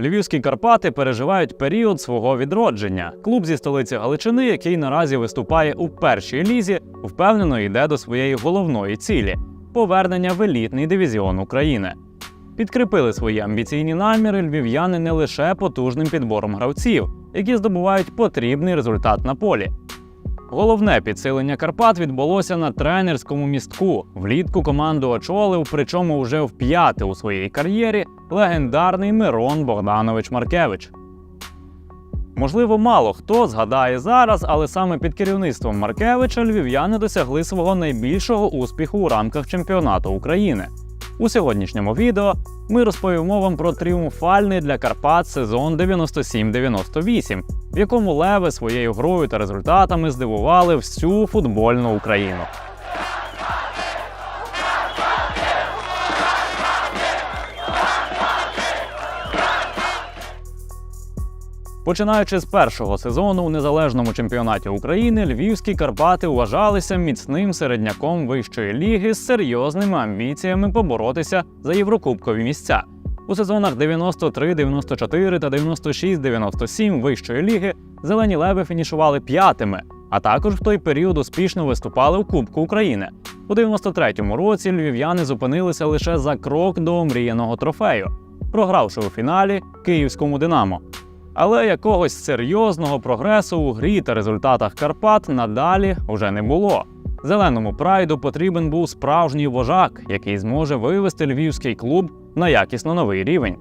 Львівські Карпати переживають період свого відродження. Клуб зі столиці Галичини, який наразі виступає у першій лізі, впевнено йде до своєї головної цілі повернення в елітний дивізіон України. Підкріпили свої амбіційні наміри львів'яни не лише потужним підбором гравців, які здобувають потрібний результат на полі. Головне підсилення Карпат відбулося на тренерському містку. Влітку команду очолив, причому вже в п'яте у своїй кар'єрі легендарний Мирон Богданович Маркевич. Можливо, мало хто згадає зараз, але саме під керівництвом Маркевича львів'яни досягли свого найбільшого успіху у рамках чемпіонату України. У сьогоднішньому відео ми розповімо вам про тріумфальний для Карпат сезон 97-98, в якому леви своєю грою та результатами здивували всю футбольну Україну. Починаючи з першого сезону у незалежному чемпіонаті України, львівські Карпати вважалися міцним середняком вищої ліги з серйозними амбіціями поборотися за єврокубкові місця. У сезонах 93-94 та 96-97 вищої ліги зелені леви фінішували п'ятими, а також в той період успішно виступали в Кубку України. У 93-му році львів'яни зупинилися лише за крок до омріяного трофею, програвши у фіналі київському Динамо. Але якогось серйозного прогресу у грі та результатах Карпат надалі вже не було. Зеленому прайду потрібен був справжній вожак, який зможе вивести львівський клуб на якісно новий рівень.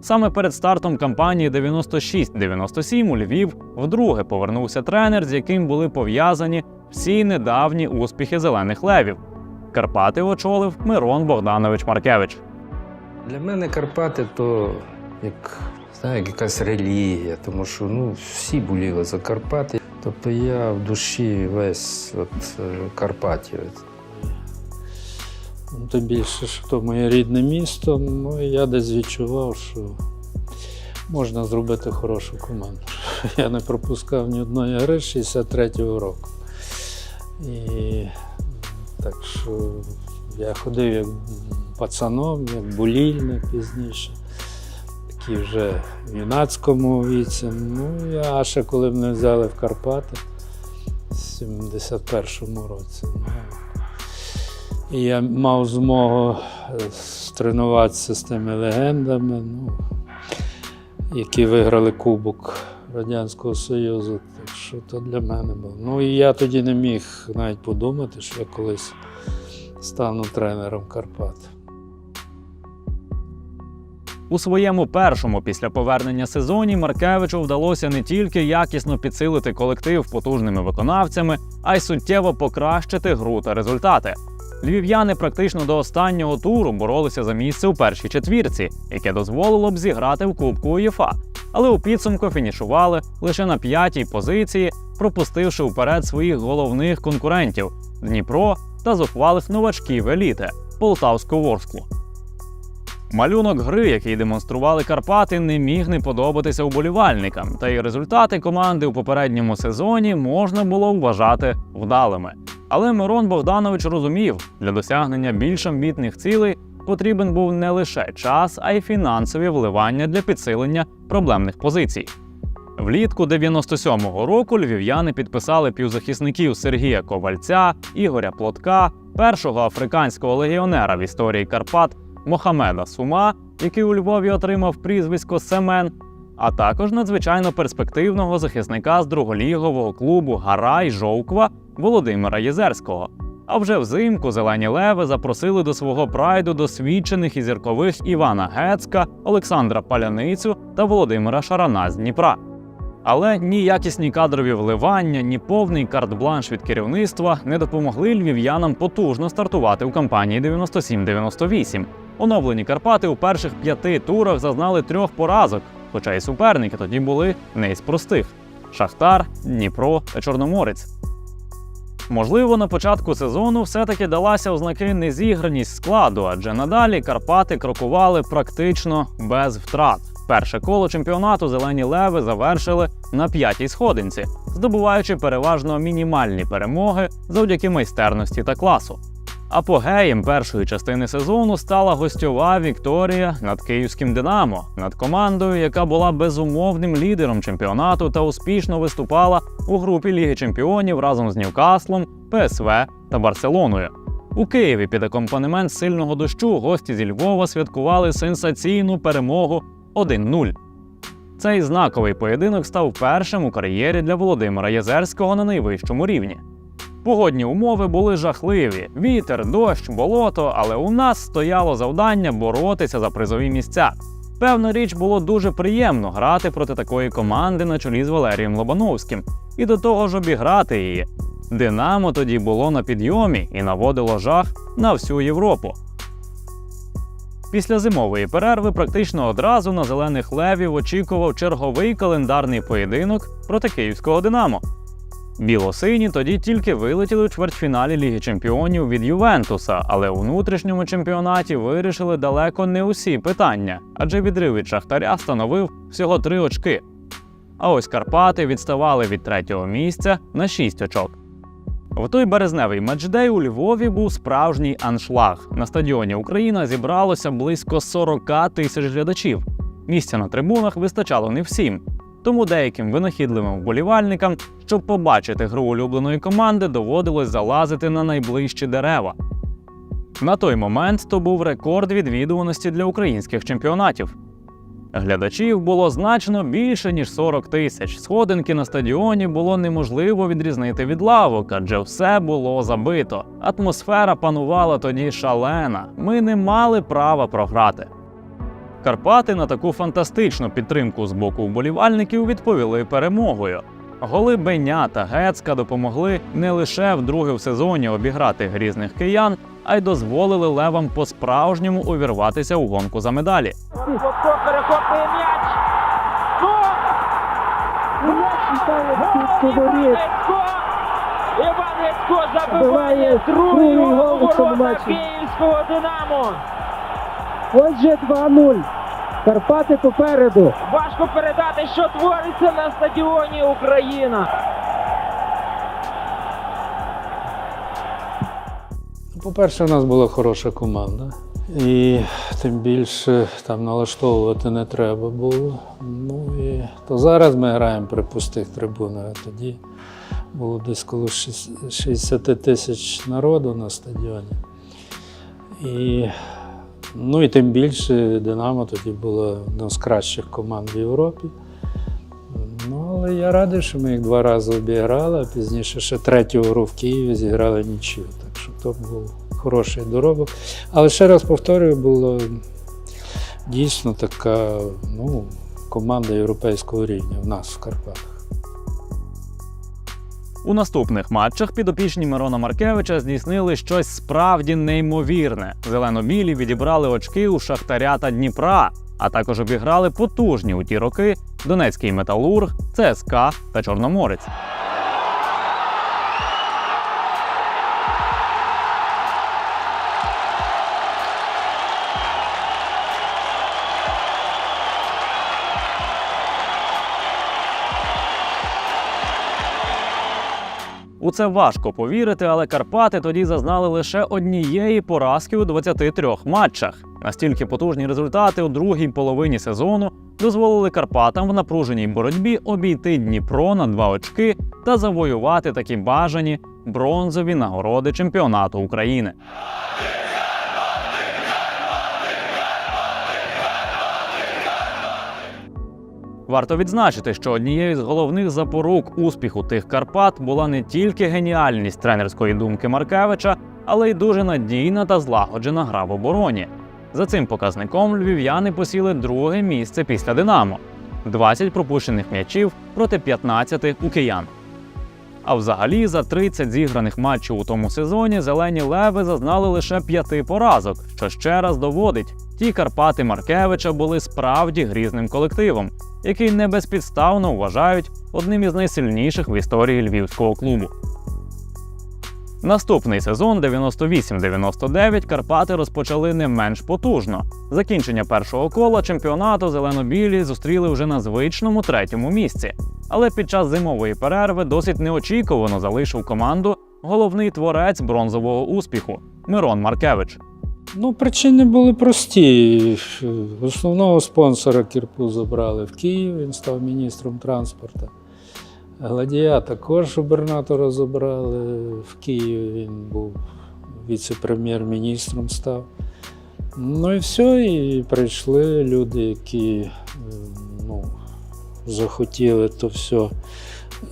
Саме перед стартом кампанії 96-97 у Львів вдруге повернувся тренер, з яким були пов'язані всі недавні успіхи зелених левів. Карпати очолив Мирон Богданович Маркевич. Для мене Карпати то як, знаю, якась релігія, тому що ну, всі боліли за Карпати. Тобто я в душі весь от, е, карпатівець. Тим більше, що то моє рідне місто, ну і я десь відчував, що можна зробити хорошу команду. Я не пропускав ні одної гри з 63-го року. І так що я ходив як пацаном, як болільник пізніше, такий вже в юнацькому віці. Ну, я а ще коли мене взяли в Карпати в 71-му році. Ну, і я мав змогу е, тренуватися з тими легендами, ну, які виграли Кубок Радянського Союзу. Так що то для мене було. Ну і я тоді не міг навіть подумати, що я колись стану тренером Карпат. У своєму першому після повернення сезоні Маркевичу вдалося не тільки якісно підсилити колектив потужними виконавцями, а й суттєво покращити гру та результати. Львів'яни практично до останнього туру боролися за місце у першій четвірці, яке дозволило б зіграти в Кубку УЄФА. Але у підсумку фінішували лише на п'ятій позиції, пропустивши вперед своїх головних конкурентів Дніпро та зухвалих новачків еліти Полтавську Ворсклу. Малюнок гри, який демонстрували Карпати, не міг не подобатися уболівальникам, та й результати команди у попередньому сезоні можна було вважати вдалими. Але Мирон Богданович розумів, для досягнення більш амбітних цілей потрібен був не лише час, а й фінансові вливання для підсилення проблемних позицій. Влітку 97-го року львів'яни підписали півзахисників Сергія Ковальця, Ігоря Плотка, першого африканського легіонера в історії Карпат Мохамеда Сума, який у Львові отримав прізвисько Семен, а також надзвичайно перспективного захисника з друголігового клубу Гарай Жовква Володимира Єзерського. А вже взимку зелені леви запросили до свого прайду досвідчених і зіркових Івана Гецька, Олександра Паляницю та Володимира Шарана з Дніпра. Але ні якісні кадрові вливання, ні повний карт-бланш від керівництва не допомогли львів'янам потужно стартувати у кампанії 97-98. Оновлені Карпати у перших п'яти турах зазнали трьох поразок, хоча й суперники тоді були не із простих: Шахтар, Дніпро та Чорноморець. Можливо, на початку сезону все-таки далася ознаки незіграність складу, адже надалі Карпати крокували практично без втрат. Перше коло чемпіонату зелені леви завершили на п'ятій сходинці, здобуваючи переважно мінімальні перемоги завдяки майстерності та класу. Апогеєм першої частини сезону стала гостьова Вікторія над київським Динамо, над командою, яка була безумовним лідером чемпіонату та успішно виступала у групі Ліги Чемпіонів разом з Ньюкаслом, ПСВ та Барселоною. У Києві під акомпанемент сильного дощу гості зі Львова святкували сенсаційну перемогу 1-0. Цей знаковий поєдинок став першим у кар'єрі для Володимира Єзерського на найвищому рівні. Погодні умови були жахливі: вітер, дощ, болото, але у нас стояло завдання боротися за призові місця. Певна річ було дуже приємно грати проти такої команди на чолі з Валерієм Лобановським, і до того ж обіграти її. Динамо тоді було на підйомі і наводило жах на всю Європу. Після зимової перерви практично одразу на зелених левів очікував черговий календарний поєдинок проти київського Динамо. Білосині тоді тільки вилетіли у чвертьфіналі Ліги Чемпіонів від Ювентуса, але у внутрішньому чемпіонаті вирішили далеко не усі питання, адже відрив від Шахтаря становив всього три очки. А ось Карпати відставали від третього місця на 6 очок. В той березневий матчдей у Львові був справжній аншлаг. На стадіоні Україна зібралося близько 40 тисяч глядачів. Місця на трибунах вистачало не всім. Тому деяким винахідливим вболівальникам, щоб побачити гру улюбленої команди, доводилось залазити на найближчі дерева. На той момент то був рекорд відвідуваності для українських чемпіонатів. Глядачів було значно більше ніж 40 тисяч. Сходинки на стадіоні було неможливо відрізнити від лавок, адже все було забито. Атмосфера панувала тоді шалена. Ми не мали права програти. Карпати на таку фантастичну підтримку з боку вболівальників відповіли перемогою. Голи Беня та Гецька допомогли не лише вдруге в сезоні обіграти грізних киян, а й дозволили левам по-справжньому увірватися у гонку за медалі. Перехоплює м'яч? Іван Гецько! Забиває другий гол ворота київського «Динамо». Отже, 2-0. Карпати попереду. Важко передати, що твориться на стадіоні Україна. По-перше, у нас була хороша команда. І тим більше там налаштовувати не треба було. Ну і то зараз ми граємо при пустих трибунах, а тоді було десь коло 60 тисяч народу на стадіоні. І, ну і тим більше Динамо тоді була одна з кращих команд в Європі. Ну, але я радий, що ми їх два рази обіграли, а пізніше ще третю гру в Києві зіграли нічию. Так що то був хороший доробок. Але ще раз повторюю, була дійсно така ну, команда європейського рівня в нас в Карпатах. У наступних матчах підопічні Мирона Маркевича здійснили щось справді неймовірне. Зелено-білі відібрали очки у Шахтаря та Дніпра, а також обіграли потужні у ті роки Донецький металург, ЦСКА та Чорноморець. У це важко повірити, але Карпати тоді зазнали лише однієї поразки у 23 матчах. Настільки потужні результати у другій половині сезону дозволили Карпатам в напруженій боротьбі обійти Дніпро на два очки та завоювати такі бажані бронзові нагороди чемпіонату України. Варто відзначити, що однією з головних запорук успіху тих Карпат була не тільки геніальність тренерської думки Маркевича, але й дуже надійна та злагоджена гра в обороні. За цим показником львів'яни посіли друге місце після Динамо 20 пропущених м'ячів проти 15 у киян. А взагалі за 30 зіграних матчів у тому сезоні зелені леви зазнали лише п'яти поразок, що ще раз доводить, ті Карпати Маркевича були справді грізним колективом, який не безпідставно вважають одним із найсильніших в історії львівського клубу. Наступний сезон 98-99 Карпати розпочали не менш потужно. Закінчення першого кола чемпіонату зелено-білі зустріли вже на звичному третьому місці. Але під час зимової перерви досить неочікувано залишив команду головний творець бронзового успіху Мирон Маркевич. Ну, причини були прості. Основного спонсора Кірпу забрали в Київ, він став міністром транспорту. Гладія також губернатора забрали в Київ, він був віце-прем'єр-міністром став. Ну і все, і прийшли люди, які е, ну, захотіли то все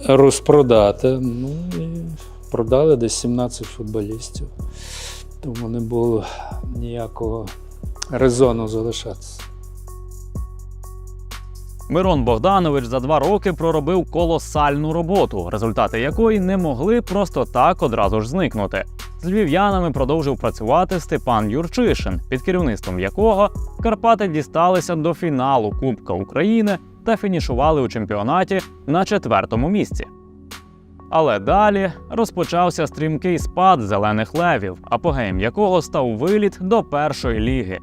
розпродати. Ну і продали десь 17 футболістів. Тому не було ніякого резону залишатися. Мирон Богданович за два роки проробив колосальну роботу, результати якої не могли просто так одразу ж зникнути. З львів'янами продовжив працювати Степан Юрчишин, під керівництвом якого Карпати дісталися до фіналу Кубка України та фінішували у чемпіонаті на четвертому місці. Але далі розпочався стрімкий спад зелених левів, апогеєм якого став виліт до першої ліги.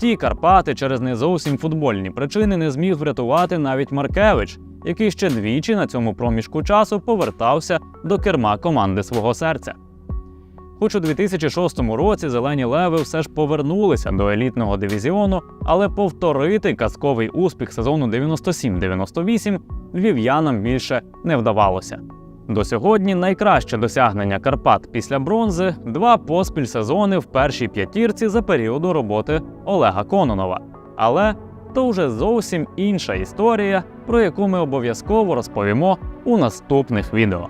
Ті Карпати через не зовсім футбольні причини не зміг врятувати навіть Маркевич, який ще двічі на цьому проміжку часу повертався до керма команди свого серця. Хоч у 2006 році зелені леви все ж повернулися до елітного дивізіону, але повторити казковий успіх сезону 97-98 львів'янам більше не вдавалося. До сьогодні найкраще досягнення Карпат після бронзи два поспіль сезони в першій п'ятірці за періоду роботи Олега Кононова. Але то вже зовсім інша історія, про яку ми обов'язково розповімо у наступних відео.